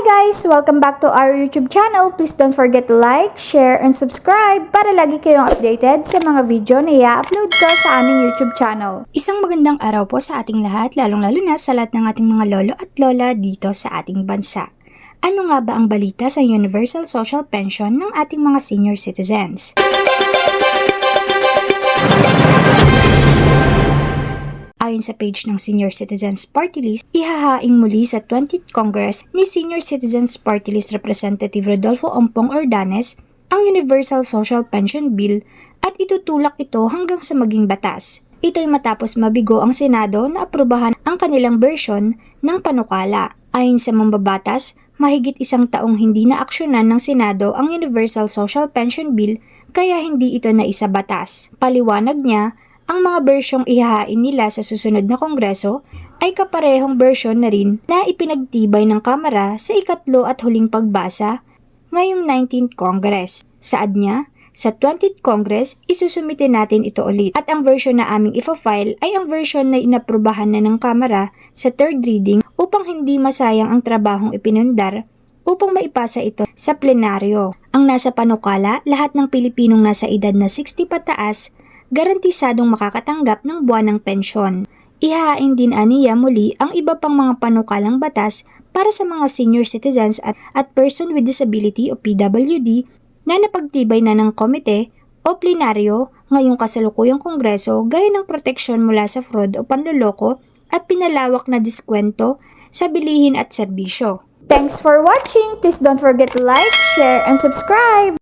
guys! Welcome back to our YouTube channel. Please don't forget to like, share, and subscribe para lagi kayong updated sa mga video na i-upload ko sa aming YouTube channel. Isang magandang araw po sa ating lahat, lalong-lalo na sa lahat ng ating mga lolo at lola dito sa ating bansa. Ano nga ba ang balita sa Universal Social Pension ng ating mga senior citizens? Ayon sa page ng Senior Citizens Party List, ihahaing muli sa 20th Congress ni Senior Citizens Party List Representative Rodolfo Ompong Ordanes ang Universal Social Pension Bill at itutulak ito hanggang sa maging batas. Ito'y matapos mabigo ang Senado na aprubahan ang kanilang version ng panukala. Ayon sa mambabatas, mahigit isang taong hindi na aksyonan ng Senado ang Universal Social Pension Bill kaya hindi ito na isa batas. Paliwanag niya, ang mga bersyong ihahain nila sa susunod na kongreso ay kaparehong bersyon na rin na ipinagtibay ng Kamara sa ikatlo at huling pagbasa ngayong 19th Congress. Saad niya, sa 20th Congress, isusumite natin ito ulit at ang version na aming ifafile ay ang version na inaprubahan na ng Kamara sa third reading upang hindi masayang ang trabahong ipinundar upang maipasa ito sa plenaryo. Ang nasa panukala, lahat ng Pilipinong nasa edad na 60 pataas garantisadong makakatanggap ng buwanang pensyon. Ihahain din aniya muli ang iba pang mga panukalang batas para sa mga senior citizens at, at person with disability o PWD na napagtibay na ng komite o plenaryo ngayong kasalukuyang kongreso gaya ng proteksyon mula sa fraud o panloloko at pinalawak na diskwento sa bilihin at serbisyo. Thanks for watching! Please don't forget to like, share, and subscribe!